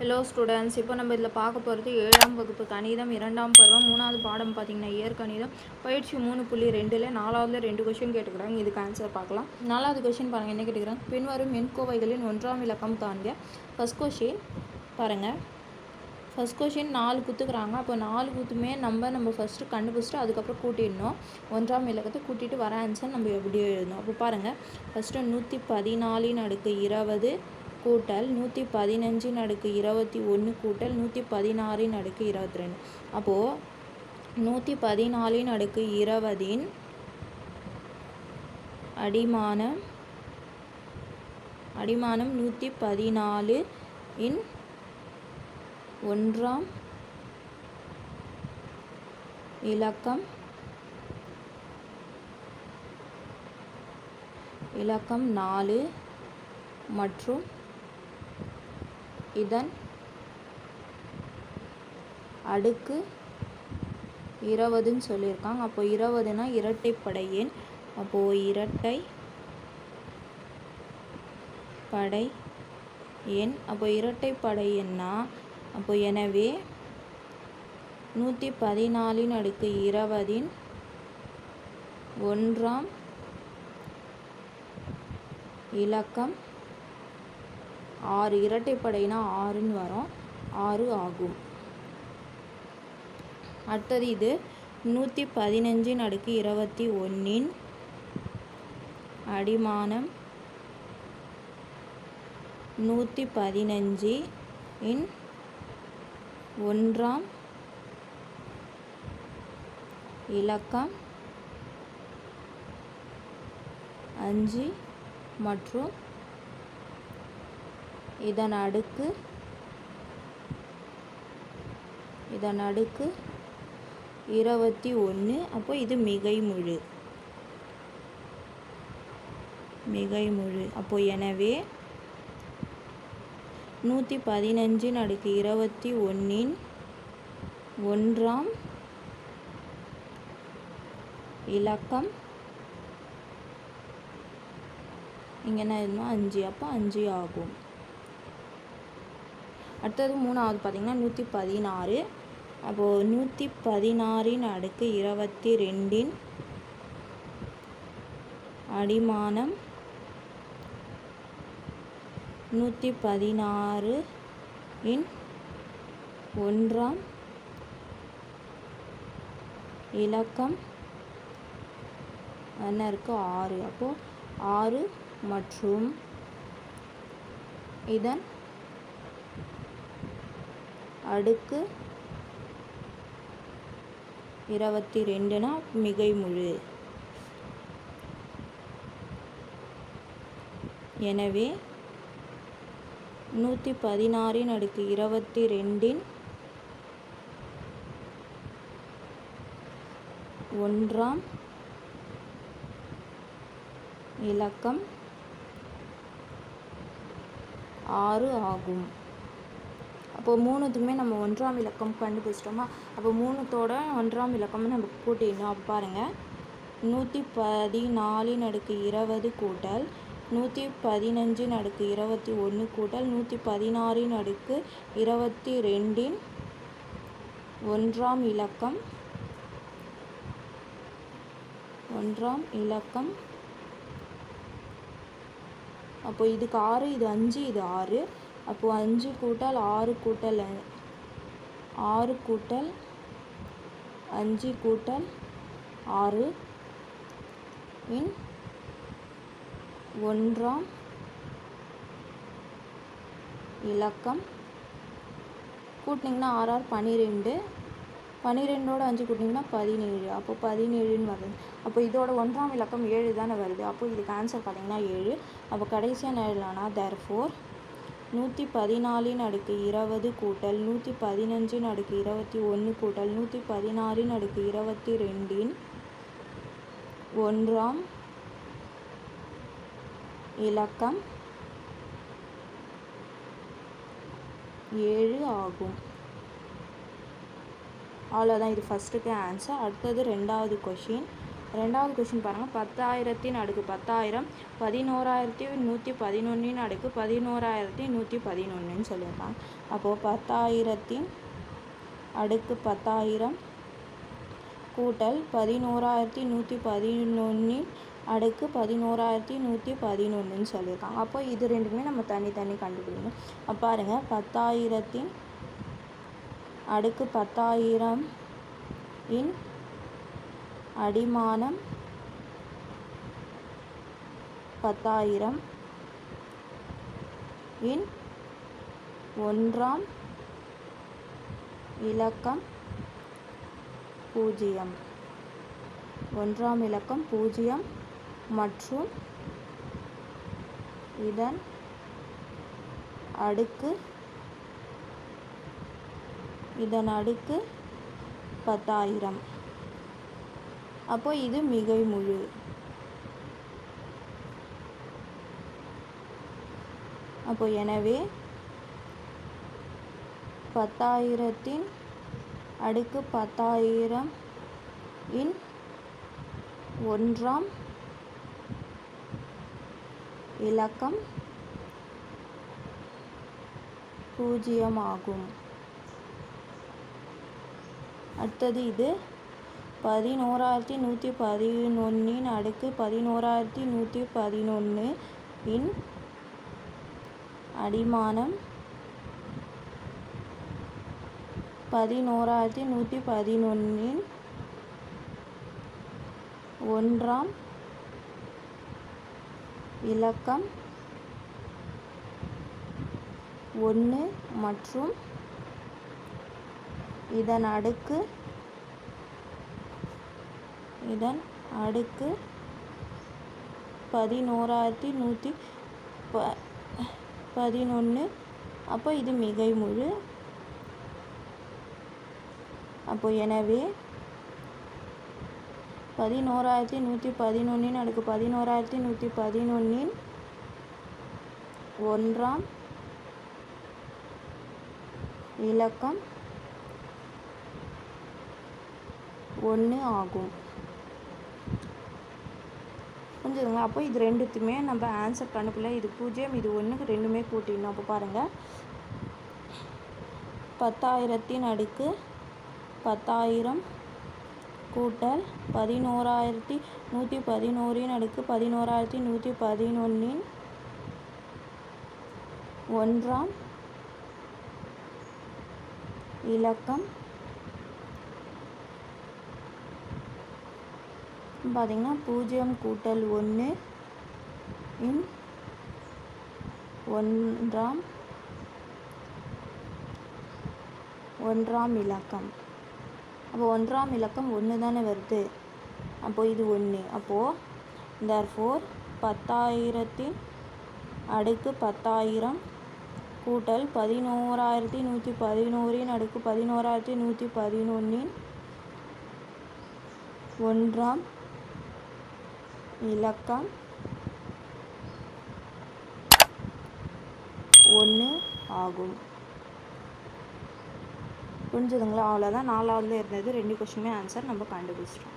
Hello students இப்போ நம்ம இதில் பார்க்க போகிறது ஏழாம் வகுப்பு கணிதம் இரண்டாம் பருவம் மூணாவது பாடம் பார்த்தீங்கன்னா இயற்கணிதம் பயிற்சி மூணு புள்ளி ரெண்டில் நாலாவதுல ரெண்டு கொஷின் கேட்டுக்கிறாங்க. இதுக்கு ஆன்சர் பார்க்கலாம். நாலாவது கொஷின் பாருங்கள் என்ன கேட்டுக்கிறாங்க? பின்வரும் எண்கோவைகளின் ஒன்றாம் இலக்கம் காண்க ஃபஸ்ட் கொஷின் பாருங்கள் ஃபஸ்ட் கொஷின் நாலு குத்துக்கிறாங்க. அப்போ நாலு குத்துமே நம்ம நம்ம ஃபஸ்ட்டு கண்டுபிடிச்சிட்டு அதுக்கப்புறம் கூட்டிடணும். ஒன்றாம் இலக்கத்தை கூட்டிகிட்டு வர ஆன்சர் நம்ம எப்படியோ எழுதணும்? அப்போ பாருங்கள் ஃபஸ்ட்டு நூற்றி பதினாலின் அடுக்கு இருபது கூட்டல் நூற்றி பதினஞ்சின் அடுக்கு இருபத்தி ஒன்று கூட்டல் நூற்றி பதினாறின் அடுக்கு இருபத்தி ரெண்டு. அப்போது நூற்றி பதினாலின் அடுக்கு இருபதின் அடிமானம் அடிமானம் நூற்றி பதினாலு இன் ஒன்றாம் இலக்கம் இலக்கம் நாலு மற்றும் இதன் அடுக்கு இருபதுன்னு சொல்லியிருக்காங்க. அப்போ இருபதுனா இரட்டைப்படை எண் அப்போது இரட்டை படை எண் அப்போ இரட்டைப்படை எண்ணா அப்போ எனவே நூற்றி பதினாலின் அடுக்கு இருபதின் ஒன்றாம் இலக்கம் ஆறு இரட்டைப்படைனா ஆறுன்னு வரும். ஆறு ஆகும். அடுத்தது இது நூற்றி பதினஞ்சின் அடுக்கு இருபத்தி ஒன்றின் அடிமானம். நூற்றி பதினஞ்சு இன் ஒன்றாம் இலக்கம். அஞ்சு மற்றும் இதன் அடுக்கு இதன் அடுக்கு இருபத்தி ஒன்று. அப்போ இது மிகைமுழு. மிகைமுழு. அப்போ எனவே நூற்றி பதினஞ்சின் அடுக்கு இருபத்தி ஒன்றின் ஒன்றாம் இலக்கம். இங்கே என்ன அஞ்சு. அப்போ அஞ்சு ஆகும். அடுத்தது மூணாவது பார்த்திங்கன்னா நூற்றி பதினாறு. அப்போது நூற்றி பதினாறின் அடுக்கு இருபத்தி ரெண்டின் அடிமானம் நூற்றி பதினாறு இன் ஒன்றாம் இலக்கம். என்ன இருக்குது ஆறு. அப்போது ஆறு மற்றும் இதன் அடுக்கு இருபத்தி ரெண்டுனா மிகைமுழு. எனவே நூற்றி பதினாறின் அடுக்கு இருபத்தி ரெண்டின் ஒன்றாம் இலக்கம் ஆறு ஆகும். அப்போ மூணுத்துக்குமே நம்ம ஒன்றாம் இலக்கம் கண்டுபிடிச்சிட்டோமா? அப்போ மூணுத்தோட ஒன்றாம் இலக்கம் நம்ம கூட்டிடணும். அப்போ பாருங்கள் நூற்றி பதினாலின் அடுக்கு இருபது கூட்டல் நூற்றி பதினஞ்சின் அடுக்கு இருபத்தி ஒன்று கூட்டல் நூற்றி பதினாறின் அடுக்கு இருபத்தி ரெண்டின் ஒன்றாம் இலக்கம் ஒன்றாம் இலக்கம். அப்போ இதுக்கு ஆறு இது அஞ்சு இது ஆறு. அப்போது அஞ்சு கூட்டல் ஆறு கூட்டல் ஆறு கூட்டல் அஞ்சு கூட்டல் ஆறு இன் ஒன்றாம் இலக்கம். கூட்டினீங்கன்னா ஆறார் பன்னிரெண்டு பன்னிரெண்டோட அஞ்சு கூட்டிங்கன்னா பதினேழு. அப்போ பதினேழுன்னு வருது. அப்போ இதோட ஒன்றாம் இலக்கம் ஏழு தானே வருது. அப்போ இதுக்கு ஆன்சர் பார்த்தீங்கன்னா ஏழு. அப்போ கடைசியாக என்ன தேர் ஃபோர் நூற்றி பதினாலின் அடுக்கு இருபது கூட்டல் நூற்றி பதினஞ்சின் அடுக்கு இருபத்தி ஒன்று கூட்டல் நூற்றி பதினாறின் அடுக்கு இருபத்தி ரெண்டின் ஒன்றாம் இலக்கம் ஏழு ஆகும். அவ்வளோதான் இது ஃபஸ்ட்டுக்கு ஆன்சர் அடுத்தது ரெண்டாவது கொஷின் ரெண்டாவது கொஷின் பாருங்கள் பத்தாயிரத்தின் அடுக்கு பத்தாயிரம் பதினோராயிரத்தி நூற்றி பதினொன்றின் அடுக்கு பதினோராயிரத்தி நூற்றி பதினொன்றுன்னு சொல்லியிருக்காங்க. அப்போது பத்தாயிரத்தின் அடுக்கு பத்தாயிரம் கூட்டல் பதினோராயிரத்தி நூற்றி பதினொன்றின் அடுக்கு பதினோராயிரத்தி நூற்றி பதினொன்றுன்னு சொல்லியிருக்காங்க. அப்போ இது ரெண்டுமே நம்ம தனித்தனி கண்டுபிடிக்கணும். அப்போ பாருங்கள் பத்தாயிரத்தின் அடுக்கு பத்தாயிரம் இன் அடிமானம் பத்தாயிரம். இன் ஒன்றாம் இலக்கம் பூஜ்ஜியம். ஒன்றாம் இலக்கம் பூஜ்ஜியம் மற்றும் இதன் அடுக்கு இதன் அடுக்கு பத்தாயிரம். அப்போ இது மிகை முழு. அப்போ எனவே பத்தாயிரத்தின் அடுக்கு பத்தாயிரம் இன் ஒன்றாம் இலக்கம் பூஜ்ஜியமாகும். அடுத்தது இது பதினோராயிரத்தி நூற்றி பதினொன்றின் அடுக்கு பதினோராயிரத்தி நூற்றி பதினொன்று இன் அடிமானம் பதினோராயிரத்தி நூற்றி பதினொன்றின் ஒன்றாம் இலக்கம் ஒன்று மற்றும் இதன் அடுக்கு இதன் அடுக்கு பதினோராயிரத்தி நூற்றி ப பதினொன்று அப்போ இது மிகை முழு அப்போ எனவே பதினோராயிரத்தி நூற்றி பதினொன்றின் அடுக்கு பதினோராயிரத்தி நூற்றி பதினொன்றின் ஒன்றாம் இலக்கம் ஒன்று ஆகும். புரிஞ்சுதுங்களா? அப்போ இது ரெண்டுத்துமே நம்ம ஆன்சர் கண்டுக்குள்ள இது பூஜ்ஜியம் இது ஒன்றுக்கு ரெண்டுமே கூட்டிடணும். அப்போ பாருங்கள் பத்தாயிரத்தின் அடுக்கு பத்தாயிரம் கூட்டல் பதினோராயிரத்தி நூற்றி பதினோரின் அடுக்கு பதினோராயிரத்தி நூற்றி பதினொன்றின் ஒன்றாம் இலக்கம் பார்த்திங்கன்னா பூஜ்ஜியம் கூட்டல் ஒன்று இன் ஒன்றாம் ஒன்றாம் இலக்கம். அப்போ ஒன்றாம் இலக்கம் ஒன்று தானே வருது? அப்போது இது ஒன்று அப்போது தர்ஃபோர் பத்தாயிரத்தின் அடுக்கு பத்தாயிரம் கூட்டல் பதினோராயிரத்தி நூற்றி பதினோரின் அடுக்கு பதினோராயிரத்தி நூற்றி பதினொன்றின் ஒன்றாம் இலக்கம் ஒன்று ஆகும். புரிஞ்சுதுங்களா? அவ்வளோதான் நாலாவதுல இருந்தது. ரெண்டு கொஷினுமே ஆன்சர் நம்ம கண்டுபிடிச்சிட்டோம்.